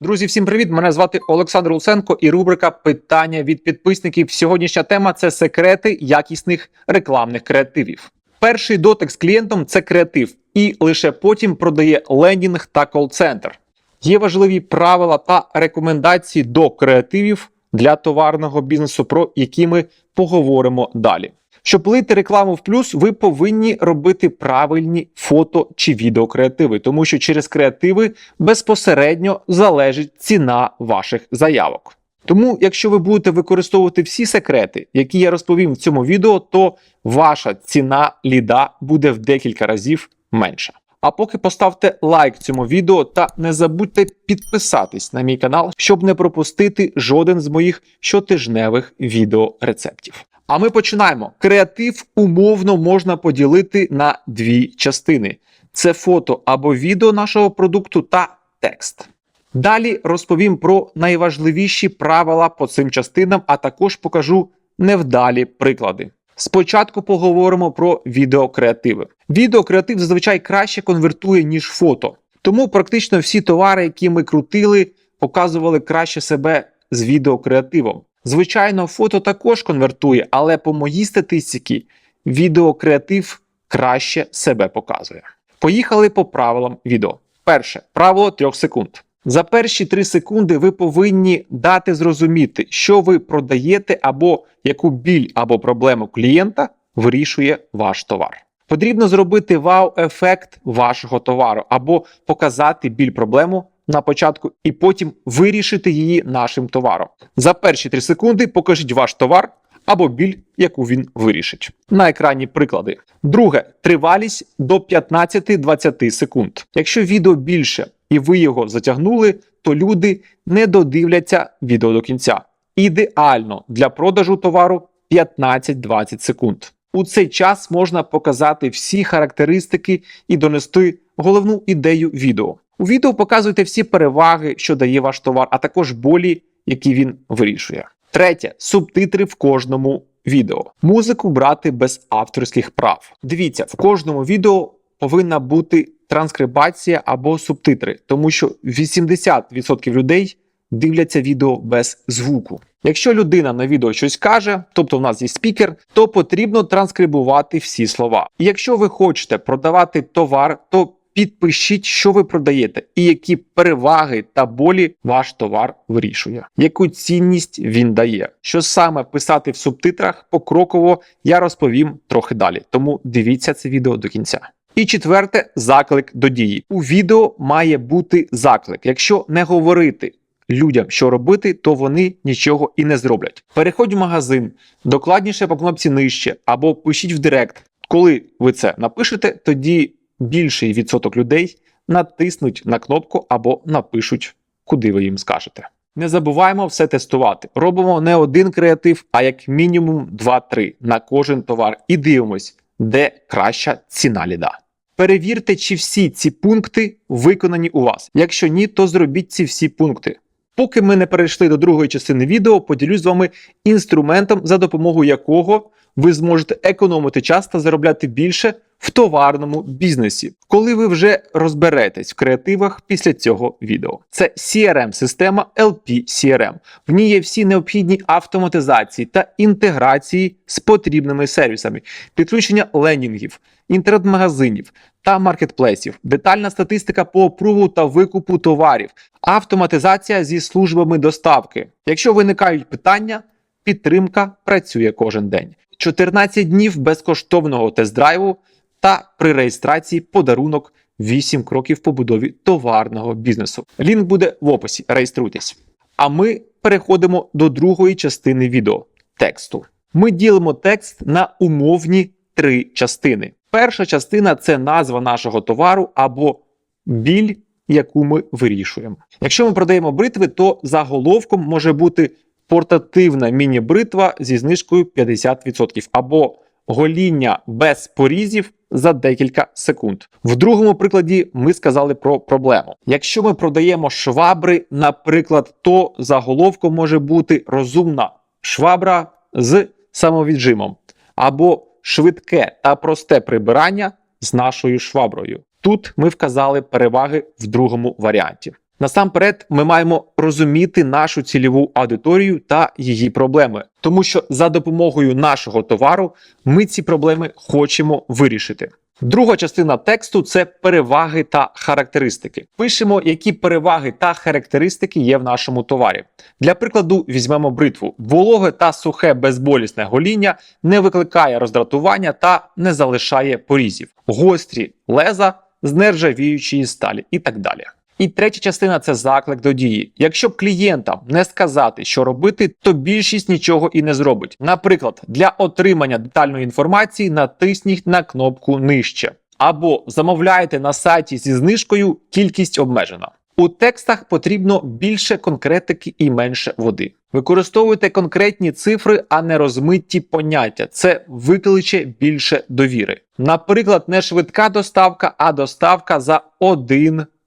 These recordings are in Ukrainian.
Друзі, всім привіт! Мене звати Олександр Луценко і рубрика Питання від підписників. Сьогоднішня тема це секрети якісних рекламних креативів. Перший дотик з клієнтом це креатив, і лише потім продає лендінг та кол-центр. Є важливі правила та рекомендації до креативів для товарного бізнесу, про які ми поговоримо далі. Щоб лити рекламу в плюс, ви повинні робити правильні фото чи відеокреативи, тому що через креативи безпосередньо залежить ціна ваших заявок. Тому, якщо ви будете використовувати всі секрети, які я розповім в цьому відео, то ваша ціна ліда буде в декілька разів менша. А поки поставте лайк цьому відео та не забудьте підписатись на мій канал, щоб не пропустити жоден з моїх щотижневих відеорецептів. А ми починаємо. Креатив умовно можна поділити на дві частини: це фото або відео нашого продукту та текст. Далі розповім про найважливіші правила по цим частинам, а також покажу невдалі приклади. Спочатку поговоримо про відеокреативи. Відеокреатив зазвичай краще конвертує, ніж фото. Тому практично всі товари, які ми крутили, показували краще себе з відеокреативом. Звичайно, фото також конвертує, але по моїй статистиці відеокреатив краще себе показує. Поїхали по правилам відео. Перше правило 3 секунд. За перші 3 секунди ви повинні дати зрозуміти, що ви продаєте, або яку біль або проблему клієнта вирішує ваш товар. Потрібно зробити вау-ефект вашого товару або показати біль проблему на початку і потім вирішити її нашим товаром. За перші 3 секунди покажіть ваш товар або біль, яку він вирішить. На екрані приклади. Друге тривалість до 15-20 секунд. Якщо відео більше і ви його затягнули, то люди не додивляться відео до кінця. Ідеально для продажу товару 15-20 секунд. У цей час можна показати всі характеристики і донести головну ідею відео. У відео показуйте всі переваги, що дає ваш товар, а також болі, які він вирішує. Третє субтитри в кожному відео. Музику брати без авторських прав. Дивіться, в кожному відео повинна бути транскрибація або субтитри, тому що 80% людей дивляться відео без звуку. Якщо людина на відео щось каже, тобто в нас є спікер, то потрібно транскрибувати всі слова. І якщо ви хочете продавати товар, то підпишіть, що ви продаєте, і які переваги та болі ваш товар вирішує, яку цінність він дає. Що саме писати в субтитрах покроково, я розповім трохи далі. Тому дивіться це відео до кінця. І четверте заклик до дії. У відео має бути заклик. Якщо не говорити людям, що робити, то вони нічого і не зроблять. Переходь в магазин, докладніше по кнопці нижче або пишіть в директ. Коли ви це напишете, тоді більший відсоток людей натиснуть на кнопку або напишуть, куди ви їм скажете. Не забуваємо все тестувати. Робимо не один креатив, а як мінімум 2-3 на кожен товар і дивимось, де краща ціна ліда. Перевірте, чи всі ці пункти виконані у вас. Якщо ні, то зробіть ці всі пункти. Поки ми не перейшли до другої частини відео, поділюсь з вами інструментом, за допомогою якого ви зможете економити час та заробляти більше в товарному бізнесі, коли ви вже розберетесь в креативах після цього відео. Це CRM-система LP CRM. В ній є всі необхідні автоматизації та інтеграції з потрібними сервісами, підключення лендінгів, інтернет-магазинів та маркетплейсів, детальна статистика по опруву та викупу товарів, автоматизація зі службами доставки. Якщо виникають питання, підтримка працює кожен день. 14 днів безкоштовного тест-драйву та при реєстрації подарунок 8 кроків побудові товарного бізнесу. Лінк буде в описі. Реєструйтесь. А ми переходимо до другої частини відео тексту. Ми ділимо текст на умовні три частини. Перша частина це назва нашого товару або біль, яку ми вирішуємо. Якщо ми продаємо бритви, то заголовком може бути портативна міні-бритва зі знижкою 50% або гоління без порізів за декілька секунд. В другому прикладі ми сказали про проблему. Якщо ми продаємо швабри, наприклад, то заголовком може бути розумна швабра з самовіджимом або швидке та просте прибирання з нашою шваброю. Тут ми вказали переваги в другому варіанті. Насамперед, ми маємо розуміти нашу цільову аудиторію та її проблеми, тому що за допомогою нашого товару ми ці проблеми хочемо вирішити. Друга частина тексту це переваги та характеристики. Пишемо, які переваги та характеристики є в нашому товарі. Для прикладу, візьмемо бритву. Вологе та сухе безболісне гоління не викликає роздратування та не залишає порізів. Гострі леза з нержавіючої сталі і так далі. І третя частина це заклик до дії. Якщо клієнтам не сказати, що робити, то більшість нічого і не зробить. Наприклад, для отримання детальної інформації натисніть на кнопку нижче. Або замовляєте на сайті зі знижкою кількість обмежена. У текстах потрібно більше конкретики і менше води. Використовуйте конкретні цифри, а не розмитті поняття. Це викличе більше довіри. Наприклад, не швидка доставка, а доставка за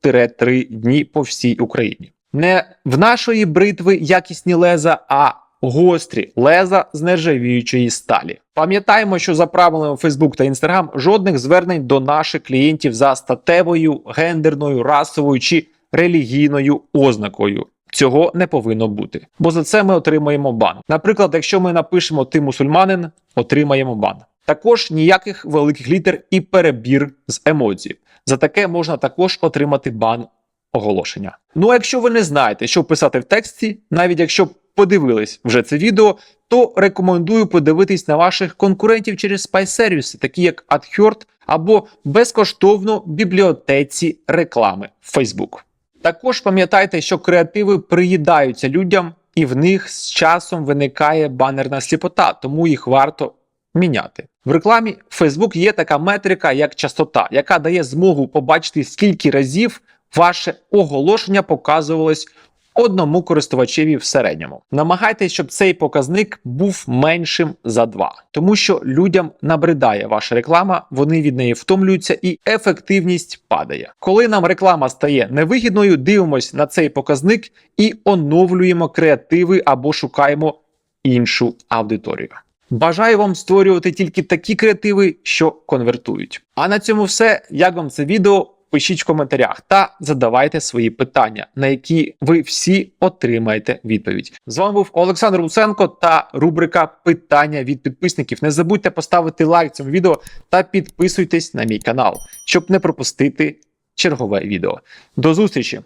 1-3 дні по всій Україні. Не в нашої бритви якісні леза, а гострі леза з нержавіючої сталі. Пам'ятаємо, що за правилами Facebook та Instagram жодних звернень до наших клієнтів за статевою, гендерною, расовою чи релігійною ознакою. Цього не повинно бути, бо за це ми отримаємо бан. Наприклад, якщо ми напишемо ти мусульманин, отримаємо бан. Також ніяких великих літер і перебір з емоцій. За таке можна також отримати бан оголошення. Ну а якщо ви не знаєте, що писати в тексті, навіть якщо подивились вже це відео, то рекомендую подивитись на ваших конкурентів через спай-сервіси, такі як AdHerd або безкоштовно бібліотеці реклами в Facebook. Також пам'ятайте, що креативи приїдаються людям, і в них з часом виникає банерна сліпота, тому їх варто міняти. В рекламі Facebook є така метрика, як частота, яка дає змогу побачити, скільки разів ваше оголошення показувалось одному користувачеві в середньому. Намагайтесь, щоб цей показник був меншим за 2, тому що людям набридає ваша реклама, вони від неї втомлюються і ефективність падає. Коли нам реклама стає невигідною, дивимось на цей показник і оновлюємо креативи або шукаємо іншу аудиторію. Бажаю вам створювати тільки такі креативи, що конвертують. А на цьому все. Як вам це відео? Пишіть в коментарях та задавайте свої питання, на які ви всі отримаєте відповідь. З вами був Олександр Луценко та рубрика Питання від підписників. Не забудьте поставити лайк цьому відео та підписуйтесь на мій канал, щоб не пропустити чергове відео. До зустрічі!